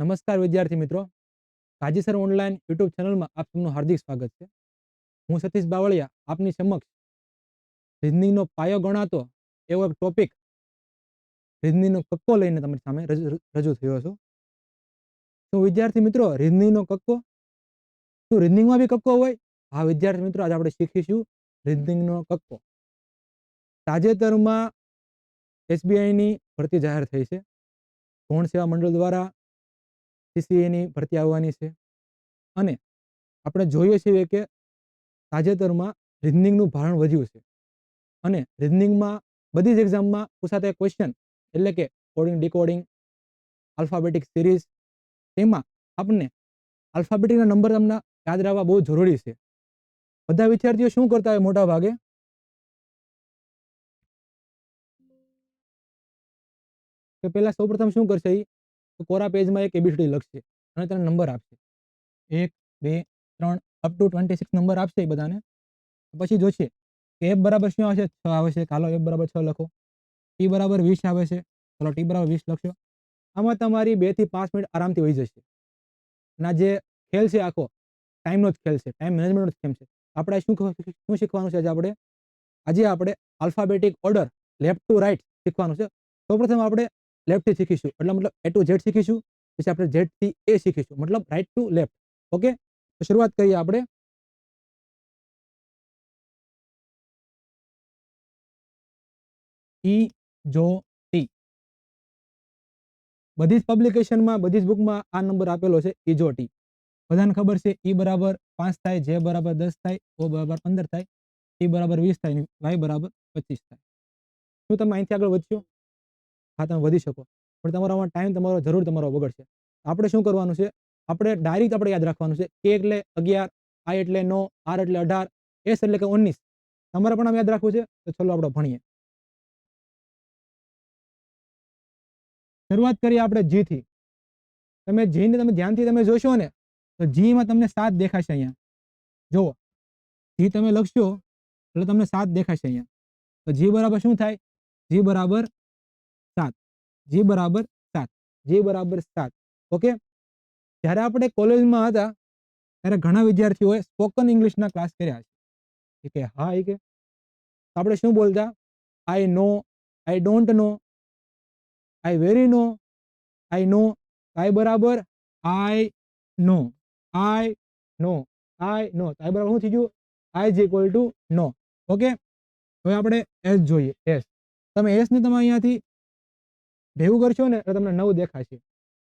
નમસ્કાર વિદ્યાર્થી મિત્રો કાજીસર ઓનલાઈન યુટ્યુબ ચેનલમાં આપ સૌનું હાર્દિક સ્વાગત છે હું સતીશ બાવળિયા આપની સમક્ષ રિઝનિંગનો પાયો ગણાતો એવો એક ટોપિક રિઝનિંગનો કક્કો લઈને તમારી સામે રજૂ થયો છું તો વિદ્યાર્થી મિત્રો રિઝનિંગનો કક્કો શું રિઝનિંગમાં બી કક્કો હોય હા વિદ્યાર્થી મિત્રો આજે આપણે શીખીશું રિઝનિંગનો કક્કો તાજેતરમાં એસબીઆઈની ભરતી જાહેર થઈ છે ગૌણ સેવા મંડળ દ્વારા સીસીએની ભરતી આવવાની છે અને આપણે જોઈએ છીએ કે તાજેતરમાં રિઝનિંગનું ભારણ વધ્યું છે અને રિઝનિંગમાં બધી જ એક્ઝામમાં પૂછાતા ક્વેશ્ચન એટલે કે કોડિંગ ડીકોડિંગ આલ્ફાબેટિક સિરીઝ તેમાં આપણને આલ્ફાબેટિકના નંબર તમને યાદ રાખવા બહુ જરૂરી છે બધા વિદ્યાર્થીઓ શું કરતા હોય મોટા ભાગે કે પહેલા સૌપ્રથમ શું કરશે એ તો કોરા પેજમાં એક એબીસીડી લખશે અને તેને નંબર આપશે એક બે ત્રણ up to twenty six number આપશે એ બધાને પછી જોશે કે એફ બરાબર શું આવશે છ આવે છે કાલો એફ બરાબર છ લખો ટી બરાબર વીસ આવે છે ચાલો ટી બરાબર વીસ લખશો આમાં તમારી બેથી પાંચ મિનિટ આરામથી હોઈ જશે અને જે ખેલ છે આખો ટાઈમનો જ ખેલ છે ટાઈમ મેનેજમેન્ટનો જ ખેલ છે આપણે શું શું શીખવાનું છે આજે આપણે આજે આપણે alphabetic order left to right શીખવાનું છે સૌપ્રથમ આપણે left થી શીખીશું એટલે મતલબ a to z શીખીશું પછી આપણે z થી a શીખીશું મતલબ રાઇટ ટુ લેફ્ટ ઓકે તો શરૂઆત કરીએ આપણે e j o t બધીસ પબ્લિકેશન માં બધીસ બુક માં આ નંબર આપેલા છે e j o t બધાને ખબર છે e બરાબર 5 થાય j બરાબર 10 થાય o બરાબર 15 થાય t બરાબર 20 થાય n બરાબર 25 થાય હું તમને અહીંયા આગળ વધ્યો હા તમે વધી શકો પણ તમારામાં ટાઈમ તમારો જરૂર તમારો બગડશે આપણે શું કરવાનું છે આપણે ડાયરેક્ટ આપણે યાદ રાખવાનું છે કે એટલે અગિયાર આ એટલે નો આર એટલે અઢાર એસ એટલે કે ઓગણીસ તમારે પણ આમ યાદ રાખવું છે તો ચલો આપણે ભણીએ શરૂઆત કરીએ આપણે જી થી તમે જીને તમે ધ્યાનથી તમે જોશો ને તો જીમાં તમને સાત દેખાશે અહીંયા જુઓ જી તમે લખશો એટલે તમને સાત દેખાશે અહીંયા તો જી બરાબર શું થાય જી બરાબર સાત જે બરાબર સાત જે બરાબર સાત ઓકે જ્યારે આપણે કોલેજમાં હતા ત્યારે ઘણા વિદ્યાર્થીઓએ સ્પોકન ઇંગ્લિશના ક્લાસ કર્યા છે કે હા એ કે આપણે શું બોલતા આઈ નો I don't know I very નો આઈ નો આઈ બરાબર આઈ નો આઈ નો આઈ નો આઈ બરાબર શું થઈ ગયું આઈ ઇઝ ઇક્વલ ટુ નો ઓકે હવે આપણે એસ જોઈએ એસ તમે એસને તમે અહીંયાથી बेव घर छो ने तमने 9 देखा छे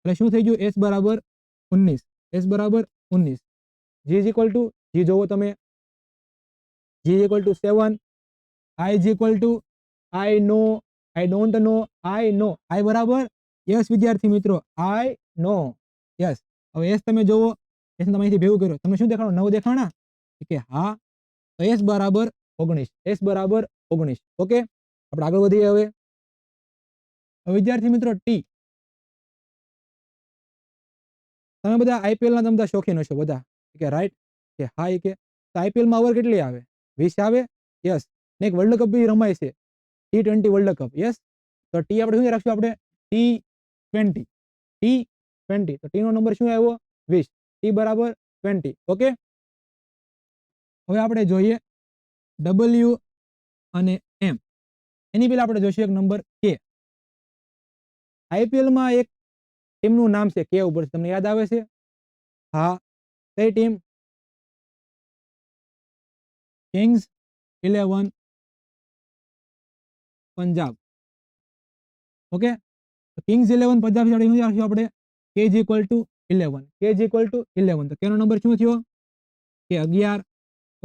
भले શું થઈ જો s = 19 s = 19 j = equal to j જોવો તમે j = 7 i = equal to i no i don't know i no i = s વિદ્યાર્થી મિત્રો i no yes હવે s તમે જોવો એટલે તમે આથી બેવું કરો તમે શું દેખાણો 9 દેખાણો કે હા s = 19 s = 19 ઓકે આપણે આગળ વધીએ હવે વિદ્યાર્થી મિત્રો ટી તમે બધા આઈપીએલના તમે બધા શોખીન હશો બધા કે રાઈટ કે હા કે તો આઈપીએલમાં ઓવર કેટલી આવે વીસ આવે યસ ને એક વર્લ્ડ કપ બી રમાય છે T twenty world cup yes તો ટી આપણે શું રાખશું આપણે ટી ટ્વેન્ટી ટી ટ્વેન્ટી તો ટી નો નંબર શું આવ્યો વીસ ટી બરાબર ટ્વેન્ટી ઓકે હવે આપણે જોઈએ ડબલ્યુ અને એમ એની પહેલાં આપણે જોઈશું એક નંબર કે આઈપીએલમાં એક ટીમનું નામ છે કે ઉપર તમને યાદ આવે છે હા કઈ team Kings Eleven Punjab okay Kings Eleven Punjab જોડે શું રાખશું આપણે K is equal to eleven K is equal to eleven તો કેનો નંબર શું થયો કે અગિયાર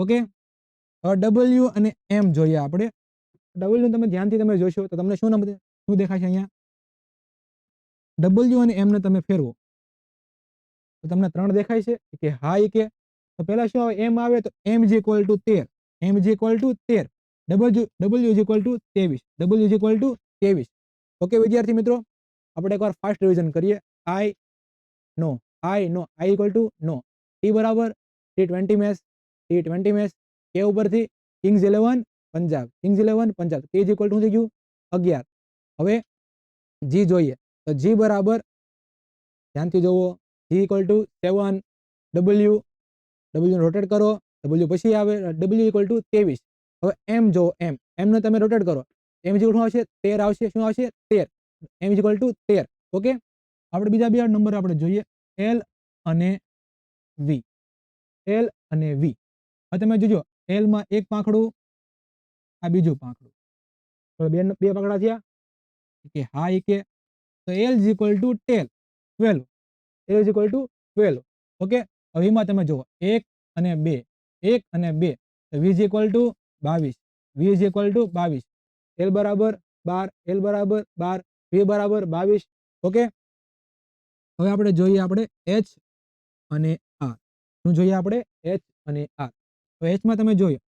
ઓકે ડબલ્યુ અને એમ જોઈએ આપણે ડબલ્યુ તમે ધ્યાનથી તમે જોશો તો તમને શું નંબર શું દેખાશે અહીંયા डबल यू एम ने ते फेरव तो तक त्र देखाय हाई के तो पहला शो एम आए तो M is equal to M is equal to double U double U is equal to तेवीस double U is equal to तेवीस ओके विद्यार्थी मित्रों अपने एक बार फास्ट रिविजन करिए आई नो आई नो आई इक्वल टू नो टी बराबर T twenty match T twenty match के ऊपर थी Kings Eleven Punjab Kings Eleven Punjab K is equal to थी गयू अगियार हमें जी जो है जी बराबर ध्यानती जो वो g = 7 w w रोटेट करो w પછી આવે w = 23 હવે m જો m m ને તમે રોટેટ કરો m જે ઉઠું આવશે 13 આવશે શું આવશે 13 m = 13 ઓકે આપણે બીજા બે નંબર આપણે જોઈએ l અને v l અને v આ તમે જુજો l માં એક પાખડું આ બીજો પાખડું તો બે બે પકડા છે કે હા એકે તો L is equal to tail twelve L is equal to twelve okay હવે એમાં તમે જુઓ એક અને બે એક અને બે વીઝ ઇક્વલ ટુ બાવીસ વીઝ ઇક્વલ ટુ બાવીસ એલ બરાબર બાર એલ બરાબર બાર વી બરાબર બાવીસ ઓકે હવે આપણે જોઈએ આપણે એચ અને આર શું જોઈએ આપણે એચ અને આર તો એચમાં તમે જોયો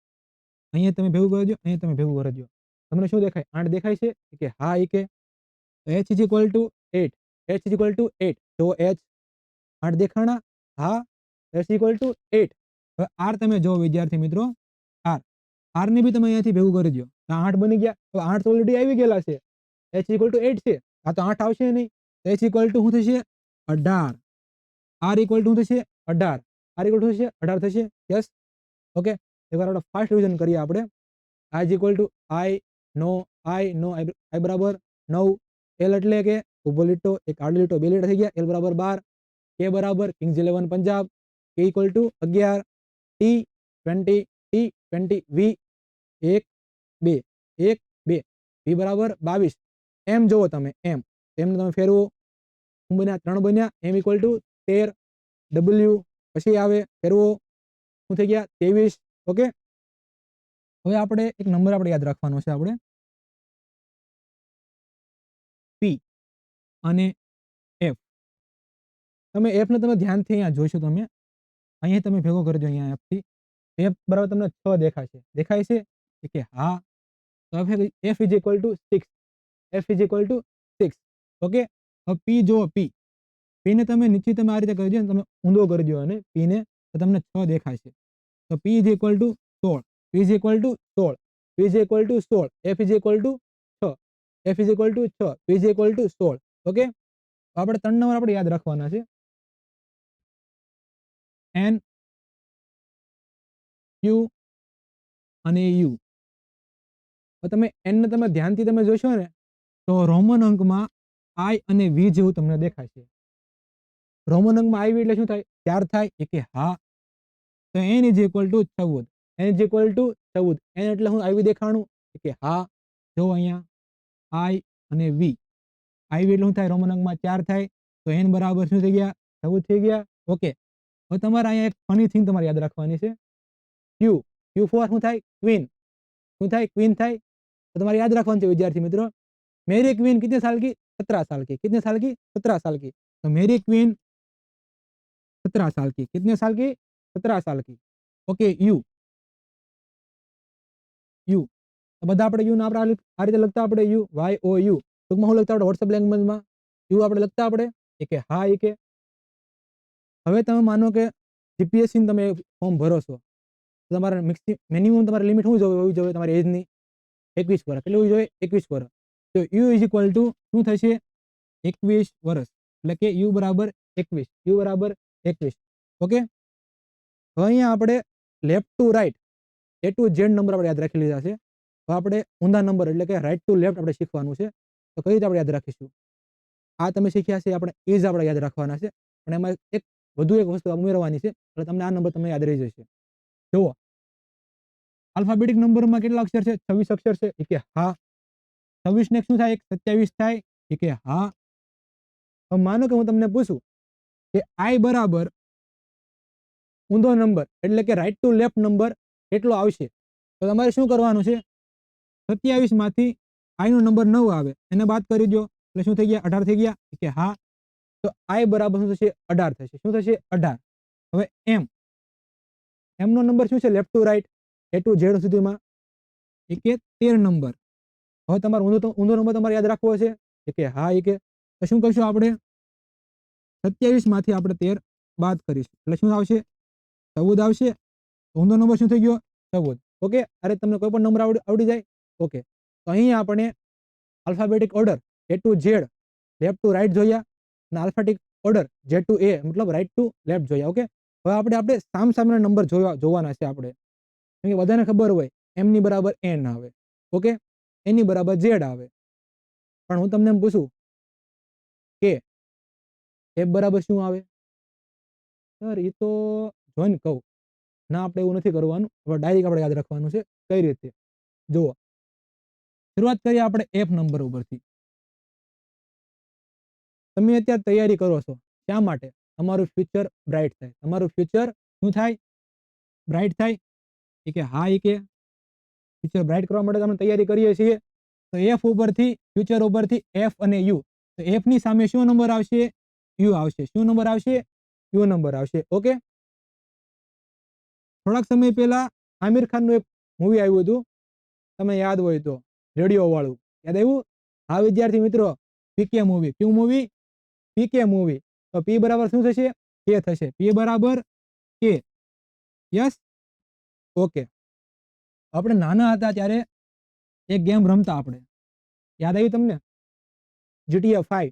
અહીંયા તમે ભેગું કરજો અહીંયા તમે ભેગું કરજો તમને શું દેખાય આઠ દેખાય છે કે હા એ કે तो H is equal to eight H is equal to eight તો એચ આઠ દેખાણા હા એચ ઇક્વલ ટુ એટ હવે આર તમે જો વિદ્યાર્થી મિત્રો આર આરને બી તમે અહીંયાથી ભેગું કરી દો તો આઠ બની ગયા તો આઠ ઓલરેડી આવી ગયેલા છે એચ ઇક્વલ ટુ એટ છે આ તો આઠ આવશે નહીં એચ ઇક્વલ ટુ શું થશે અઢાર આર ઇક્વલ ટુ થશે અઢાર આર ઇક્વલ ટુ થશે અઢાર થશે યસ ઓકે એકવાર આપણે ફાસ્ટ રિવિઝન કરીએ આપણે આઈ ઇક્વલ ટુ આઈ નો આઈ નો આઈ બરાબર નવ एल એટલે કે ઉબોલિટો એક આર્ડેલિટો બેલેટ થઈ ગયા l = 12 k = kings 11 Punjab k = 11 t 20 t 20 v 1 2 1 2 v = 22 m જોવો તમે m એમને તમે ફેરવો હું બન્યા 3 બન્યા m = 13 w પછી આવે ફેરવો શું થઈ ગયા 23 ઓકે હવે આપણે એક નંબર આપણે યાદ રાખવાનો છે આપણે पी एफ ते एफ ने तब ध्यान अशो तब अँ ते भेगो कर दो अँ एफ थी एफ बराबर तक छ देखा देखाय से ठीक तो F F is equal to six F is equal to six okay हम पी जो पी पी ने तब आ रीते कर तब ऊँधो कर दिया पी ने तो तक छ देखा तो पी इज इक्वल टू सोल पी इज इक्वल टू सोल P is equal to soul F is equal to F is equal to છ પી ઇઝ ઇક્વલ ટુ સોળ ઓકે આપણે ત્રણ નંબર આપણે યાદ રાખવાના છે એન ક્યુ અને યુ તમે એનને તમે ધ્યાનથી તમે જોશો ને તો રોમન અંકમાં આઈ અને વી જેવું તમને દેખાશે રોમન અંકમાં આઈ એટલે શું થાય ચાર થાય એ કે હા તો એન ઇઝ ઇક્વલ ટુ ચૌદ એન ઇઝ ઇક્વલ ટુ ચૌદ એન એટલે હું આવી દેખાણું કે હા જો અહીંયા આઈ અને વી આઈ કેટલું થાય રોમન અંકમાં ચાર થાય તો એન બરાબર શું થઈ ગયા ચૌદ થઈ ગયા ઓકે હવે તમારે અહીંયા એક ફની થિંગ તમારે યાદ રાખવાની છે ક્યુ ક્યુ ફોર શું થાય ક્વીન શું થાય ક્વીન થાય તો તમારે યાદ રાખવાનું છે વિદ્યાર્થી મિત્રો मेरी क्वीन कितने साल की सत्रह साल की कितने साल की सत्रह साल की तो मेरी क्वीन सत्रह साल की कितने साल की सत्रह साल की ओके यू यू અબ બધા આપણે યુ ના આપા આ રીતે લખતા આપણે યુ વાય ઓ યુ તોમાં હું લાગતા આપણે WhatsApp લંગમાં યુ આપણે લખતા આપણે કે હા કે હવે તમે માનો કે GPS ઇન તમે ફોર્મ ભરો છો તમાર મ キシ મમ તમાર લિમિટ હું જવો જવો તમારી એજ ની 21 કરે એટલે હોય જ 21 કરે તો યુ ઇક્વલ ટુ શું થશે 21 વર્ષ એટલે કે યુ બરાબર 21 યુ બરાબર 21 ઓકે હવે અહીં આપણે left to right A to Z number યાદ રાખી લેજો છે તો આપણે ઊંધા નંબર એટલે કે રાઈટ ટુ લેફ્ટ આપણે શીખવાનું છે તો કઈ રીતે આપણે યાદ રાખીશું આ તમે શીખ્યા છે આપણે ઇઝ આપણે યાદ રાખવાના છે પણ એમાં એક વધુ એક વસ્તુ ઉમેરવાની છે એટલે તમને આ નંબર તમને યાદ રહી જશે જુઓ આલ્ફાબેટિક નંબરમાં કેટલા અક્ષર છે છવ્વીસ અક્ષર છે એ કે હા છવ્વીસ ને શું થાય એક સત્યાવીસ થાય એ કે હા તો માનો કે હું તમને પૂછું કે આઈ બરાબર ઊંધો નંબર એટલે કે રાઈટ ટુ લેફ્ટ નંબર કેટલો આવશે તો તમારે શું કરવાનું છે 23 માંથી આયનો નંબર 9 આવે એને વાત કરીજો એટલે શું થઈ ગયા 18 થઈ ગયા કે હા તો આ イ બરાબર શું થશે 18 થશે શું થશે 18 હવે m m નો નંબર શું છે left to right a to z સુધીમાં કે 73 નંબર હવે તમારો ઉનો તો ઉનો નંબર તમારે યાદ રાખવો છે કે હા કે શું કરશું આપણે 27 માંથી આપણે 13 બાદ કરીશું એટલે શું આવશે 14 આવશે ઉનો નંબર શું થઈ ગયો 14 ઓકે અરે તમને કોઈ પણ નંબર આવડી જાય ओके तो અહીં આપણે alphabetic order A to Z left to right જોયા ને alphabetic order Z to A મતલબ રાઈટ ટુ લેફ્ટ જોયા ઓકે હવે આપણે આપણે સામસામે નંબર જો જોવાનું છે આપણે કે વધારે ખબર હોય m ની બરાબર n ના આવે ઓકે n ની બરાબર z આવે પણ હું તમને એમ પૂછું કે a બરાબર શું આવે સર એ તો જોઈન કહું ના આપણે એવું નથી કરવાનું આપણે ડાયરેક્ટ આપણે યાદ રાખવાનું છે કઈ રીતે જો શરૂઆત કરીએ આપણે એપ નંબર ઉપરથી તમે અત્યારે તૈયારી કરો છો શા માટે તમારું ફ્યુચર બ્રાઇટ થાય તમારું ફ્યુચર શું થાય બ્રાઇટ થાય એ કે હા એ કે ફ્યુચર બ્રાઇટ કરવા માટે તમે તૈયારી કરીએ છીએ તો એફ ઉપરથી ફ્યુચર ઉપરથી એફ અને યુ તો એફની સામે શું નંબર આવશે યુ આવશે શું નંબર આવશે યુ નંબર આવશે ઓકે થોડાક સમય પહેલા આમિર ખાનનું એક મૂવી આવ્યું હતું તમે યાદ હોય તો रेडियो वाळु यादव आ विद्यार्थी मित्र P K movie Q movie P K movie तो पी बराबर શું થશે કે થશે પી બરાબર કે યસ ઓકે આપણે નાના હતા ત્યારે એક ગેમ રમતા આપણે યાદ આવી તમને જીટીએ 5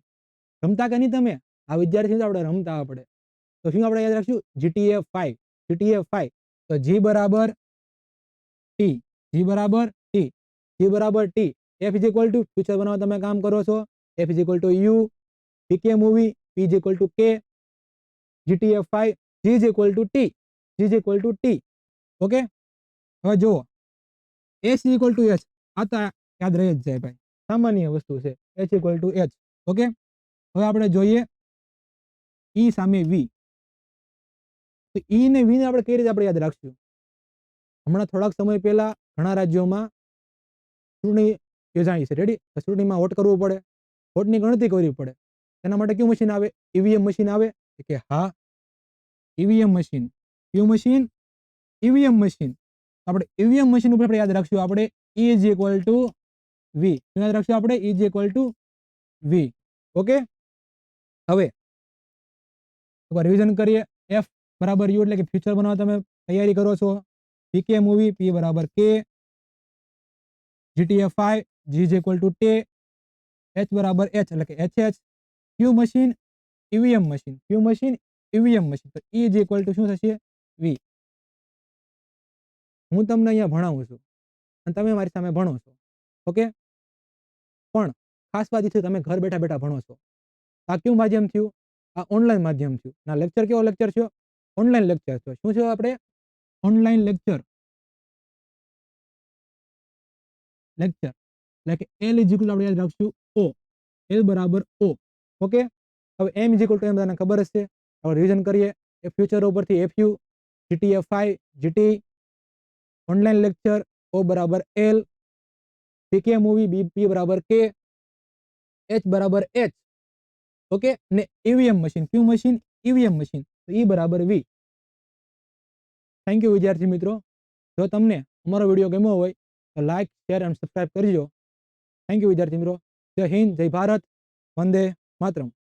રમતા ગાની તમે આ વિદ્યાર્થીઓ આપણે રમતા આવડે તો શું આપણે યાદ રાખજો જીટીએ 5 જીટીએ 5 તો જ બરાબર ટી જ બરાબર सी बराबर T F is equal to future बनावा तब काम करो छो F is equal to U P K movie P is equal to K G T F five G is equal to T G is equal to T okay हम जो H is equal to H आ तो याद रही जाए भाई सामान्य वस्तु से H equal to H okay हम आप जो ई सामे वी तो ई e ने वी ने अपने कई रीते याद रख हम थोड़ा समय पहला घना राज्यों में ની જેજા ઇસ રેડી તો સુ ચૂંટણીમાં વોટ કરવું પડે વોટની ગણતરી કરવી પડે તેના માટે ક્યુ મશીન આવે ઈવીએમ e મશીન આવે કે હા EVM machine Q machine EVM machine આપણે ઈવીએમ e મશીન ઉપર આપણે યાદ રાખજો આપણે e a = v યાદ રાખજો આપણે a = v ઓકે હવે તો રિવિઝન કરીએ f = u એટલે કે ફ્યુચર બનાવ તમે તૈયારી કરો છો pk movie p = k GTF five G is equal to T H બરાબર એચ એટલે કે H H Q machine EVM machine Q machine EVM machine તો ઈ ઇઝ ઇક્વલ ટુ શું થશે વી હું તમને અહીંયા ભણાવું છું અને તમે મારી સામે ભણો છો ઓકે પણ ખાસ વાત છે તમે ઘર બેઠા બેઠા ભણો છો આ કયું માધ્યમ થયું આ ઓનલાઈન માધ્યમ થયું ના લેક્ચર કેવો લેક્ચર થયો ઓનલાઈન લેક્ચર થયો શું છે આપણે ઓનલાઈન લેક્ચર लेक्चर लेके एल इक्वल आपने याद रखो ओ एल बराबर ओ ओके अब एम इक्वल टू एम बताना खबर है से अब रिवीजन करिए ए फ्यूचर ऊपर थी F U G T F I G T online lecture O बराबर L P K movie B P बराबर के एच बराबर एच ओके ने EVM machine Q machine EVM machine तो ई e बराबर V thank you विद्यार्थी मित्रों जो तमने अमारो वीडियो गमो हो तो लाइक शेयर एंड सब्सक्राइब कर करजो थैंक यू विद्यार्थी मित्रों जय हिंद जय भारत वंदे मातरम